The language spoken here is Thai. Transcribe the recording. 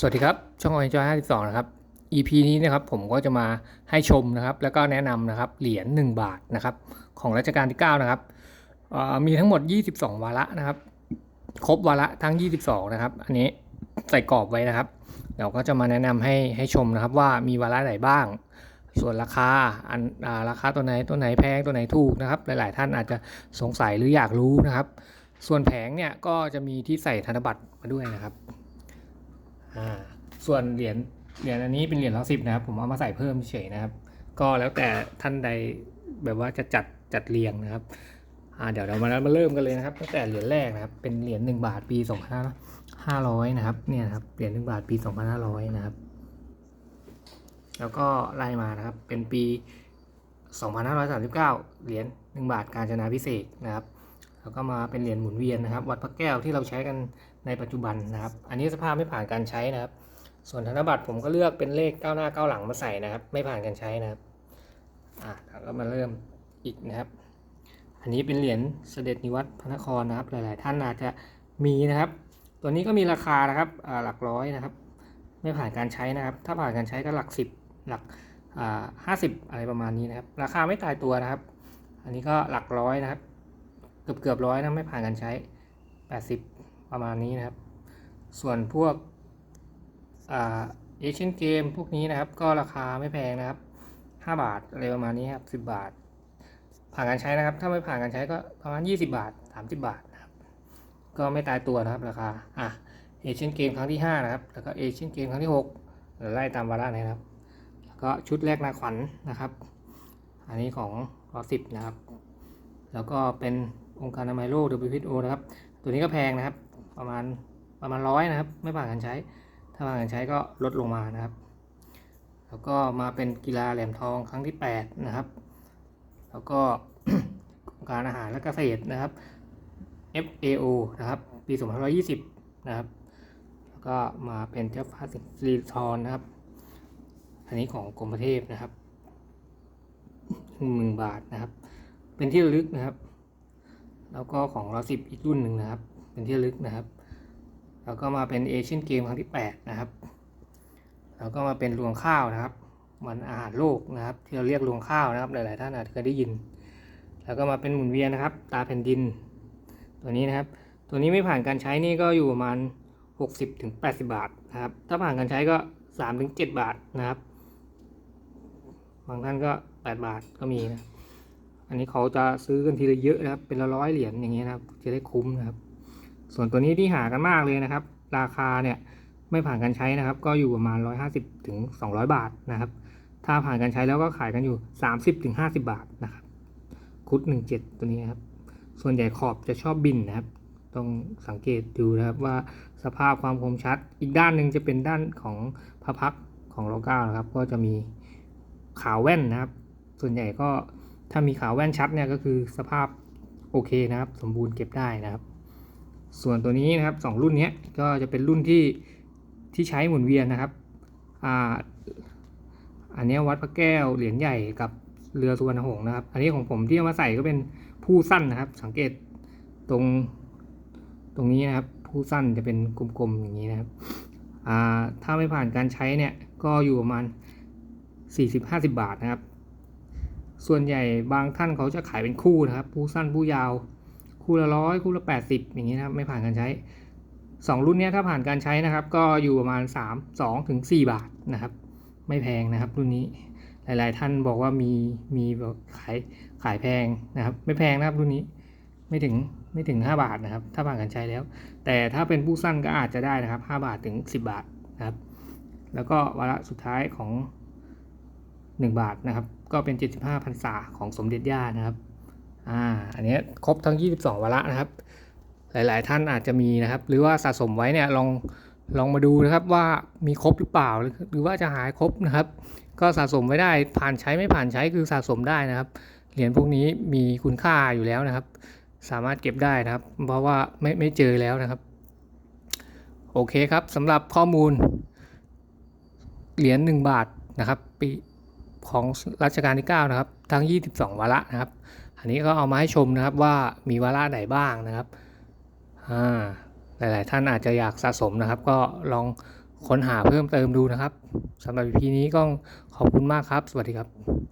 สวัสดีครับ ช่อง Enjoy 52 นะครับ EP นี้นะครับผมก็จะมาให้ชมนะครับ แล้วก็แนะนำนะครับเหรียญ1บาทนะครับ ของรัชกาลที่ 9 นะครับมีทั้งหมด 22 วาระนะครับ ครบวาระทั้ง 22 นะครับ อันนี้ใส่กรอบไว้นะครับ เราก็จะมาแนะนำให้ให้ชมนะครับว่ามีวาระไหนบ้าง ส่วนราคาอันอราคาตัวไหนตัวไหนแพงตัวไหนถูกนะครับ หลาย ๆ ท่านอาจจะสงสัยหรืออยากรู้นะครับ ส่วนแผงเนี่ยก็จะมีที่ใส่ธนบัตรมาด้วยนะครับ ส่วนเหรียญเหรียญอันนี้เป็นเหรียญละสิบนะครับ ผมเอามาใส่เพิ่มเฉยนะครับ ก็แล้วแต่ท่านใดแบบว่าจะจัดจัดเรียงนะครับอ่าเดี๋ยวเรามามาเริ่มกันเลยนะครับ ตั้งแต่เหรียญแรกนะครับ เป็นเหรียญหนึ่งบาทปีสองพันห้าร้อยนะครับเนี่ยนะครับเหรียญหนึ่งบาทปีสองพันห้าร้อยนะครับ แล้วก็ไล่มานะครับเป็นปี 2539 เหรียญ1บาทการจนาพิเศษนะครับ แล้วก็มาเป็นเหรียญหมุนเวียนนะครับ วัดพระแก้วที่เราใช้กันในปัจจุบันนะครับ อันนี้สภาพไม่ผ่านการใช้นะครับ ส่วนธนบัตรผมก็เลือกเป็นเลขก้าวหน้าก้าวหลังมาใส่นะครับ ไม่ผ่านการใช้นะครับอะแล้วก็มาเริ่มอีกนะครับ อันนี้เป็นเหรียญเสด็จนิวัตรพระนครนะครับ หลาย ๆ ท่านอาจจะมีนะครับ ตัวนี้ก็มีราคานะครับหลักร้อยนะครับ ไม่ผ่านการใช้นะครับ ถ้าผ่านการใช้ก็หลักสิบหลักห้าสิบอะไรประมาณนี้นะครับ ราคาไม่ตายตัวนะครับ อันนี้ก็หลักร้อยนะครับ กือบเกือบร้อยนะไม่ผ่านการใช้ 80 ประมาณนี้นะครับ ส่วนพวกเอเชียนเกมพวกนี้นะครับ ก็ราคาไม่แพงนะครับ 5 บาทอะไรประมาณนี้ครับ 10 บาท ผ่านการใช้นะครับ ถ้าไม่ผ่านการใช้ก็ประมาณ 20 บาท 30 บาทนะครับ ก็ไม่ตายตัวนะครับราคาอะเอเชียนเกมครั้งที่ 5 นะครับ แล้วก็เอเชียนเกมครั้งที่6ไล่ตามวาระนะครับ แล้วก็ชุดแรกนาขวัญนะครับ อันนี้ของรอสิบนะครับ แล้วก็เป็น องค์การอนามัยโลก WHO นะครับ ตัวนี้ก็แพงนะครับ ประมาณประมาณร้อยนะครับ ไม่ผ่านการใช้ ถ้าผ่านการใช้ก็ลดลงมานะครับ แล้วก็มาเป็นกีฬาแหลมทองครั้งที่ 8 นะครับ แล้วก็องค์การอาหารและเกษตรนะครับ FAO นะครับปี2520 นะครับ แล้วก็มาเป็นเจ้าฟ้าสิริธรนะครับ อันนี้ของกรมประเทศนะครับหนึ่งบาทนะครับ เป็นที่ระลึกนะครับ แล้วก็ของเราสิบอีกรุ่นหนึ่งนะครับ เป็นที่ลึกนะครับ แล้วก็มาเป็นเอเชียนเกมครั้งที่8นะครับ แล้วก็มาเป็นรวงข้าวนะครับ วันอาหารโลกนะครับ ที่เราเรียกรวงข้าวนะครับ หลาย ๆ ท่านอาจจะเคยได้ยิน แล้วก็มาเป็นหมุนเวียนนะครับ ตาแผ่นดิน ตัวนี้นะครับ ตัวนี้ไม่ผ่านการใช้นี่ก็อยู่ประมาณ60ถึง80 บาทนะครับ ถ้าผ่านการใช้ก็3ถึง7บาทนะครับ บางท่านก็ 8 บาทก็มีนะ อันนี้เขาจะซื้อกันทีละเยอะนะครับ เป็นละร้อยเหรียญอย่างเงี้ยนะครับ จะได้คุ้มนะครับ ส่วนตัวนี้ที่หากันมากเลยนะครับ ราคาเนี่ยไม่ผ่านการใช้นะครับ ก็อยู่ประมาณ 150ถึง200 บาทนะครับ ถ้าผ่านการใช้แล้วก็ขายกันอยู่ 30ถึง50 บาทนะครับ คุด17 ตัวนี้ครับ ส่วนใหญ่ขอบจะชอบบินนะครับ ต้องสังเกตดูนะครับว่าสภาพความคมชัด อีกด้านหนึ่งจะเป็นด้านของพระพักของโลก้านะครับ ก็จะมีขาวแว่นนะครับ ส่วนใหญ่ก็ ถ้ามีขาวแว่นชัดเนี่ยก็คือสภาพโอเคนะครับ สมบูรณ์เก็บได้นะครับ ส่วนตัวนี้นะครับสองรุ่นนี้ก็จะเป็นรุ่นที่ที่ใช้หมุนเวียนนะครับอ่าอันนี้วัดพระแก้วเหรียญใหญ่กับเรือสุวรรณหงส์นะครับ อันนี้ของผมที่เอามาใส่ก็เป็นผู้สั้นนะครับ สังเกตตรงตรงนี้นะครับ ผู้สั้นจะเป็นกลมๆอย่างนี้นะครับอ่าถ้าไม่ผ่านการใช้เนี่ยก็อยู่ประมาณ 40-50 บาทนะครับ ส่วนใหญ่บางท่านเขาจะขายเป็นคู่นะครับผู้สั้นผู้ยาว คู่ละร้อยคู่ละ 80 อย่างนี้นะครับไม่ผ่านการใช้ 2 รุ่นนี้ถ้าผ่านการใช้นะครับ ก็อยู่ประมาณ 3 2ถึง4บาทนะครับ ไม่แพงนะครับ รุ่นนี้หลาย ๆ ท่านบอกว่ามีมีแบบขายขายแพงนะครับ ไม่แพงนะครับรุ่นนี้ไม่ถึงไม่ถึง 5 บาทนะครับ ถ้าผ่านการใช้แล้ว แต่ถ้าเป็นผู้สั้นก็อาจจะได้นะครับ 5 บาทถึง 10 บาทนะครับ แล้วก็วาระสุดท้ายของ 1 บาทนะครับ ก็เป็น 75พรรษาของสมเด็จย่านะครับอ่าอันนี้ครบทั้ง 22วาระนะครับ หลายๆ ท่านอาจจะมีนะครับ หรือว่าสะสมไว้เนี่ยลองลองมาดูนะครับว่ามีครบหรือเปล่า หรือว่าจะหายครบนะครับ ก็สะสมไว้ได้ผ่านใช้ไม่ผ่านใช้คือสะสมได้นะครับ เหรียญพวกนี้มีคุณค่าอยู่แล้วนะครับ สามารถเก็บได้นะครับ เพราะว่าไม่ไม่เจอแล้วนะครับ โอเคครับสำหรับข้อมูล เหรียญ1บาทนะครับปี ของรัชกาลที่ 9 นะครับ ทั้ง 22 วาระนะครับ อันนี้ก็เอามาให้ชมนะครับว่ามีวาระไหนบ้างนะครับอ่าหลาย ๆ ท่านอาจจะอยากสะสมนะครับ ก็ลองค้นหาเพิ่มเติมดูนะครับสำหรับพีนี้ก็ขอบคุณมากครับ สวัสดีครับ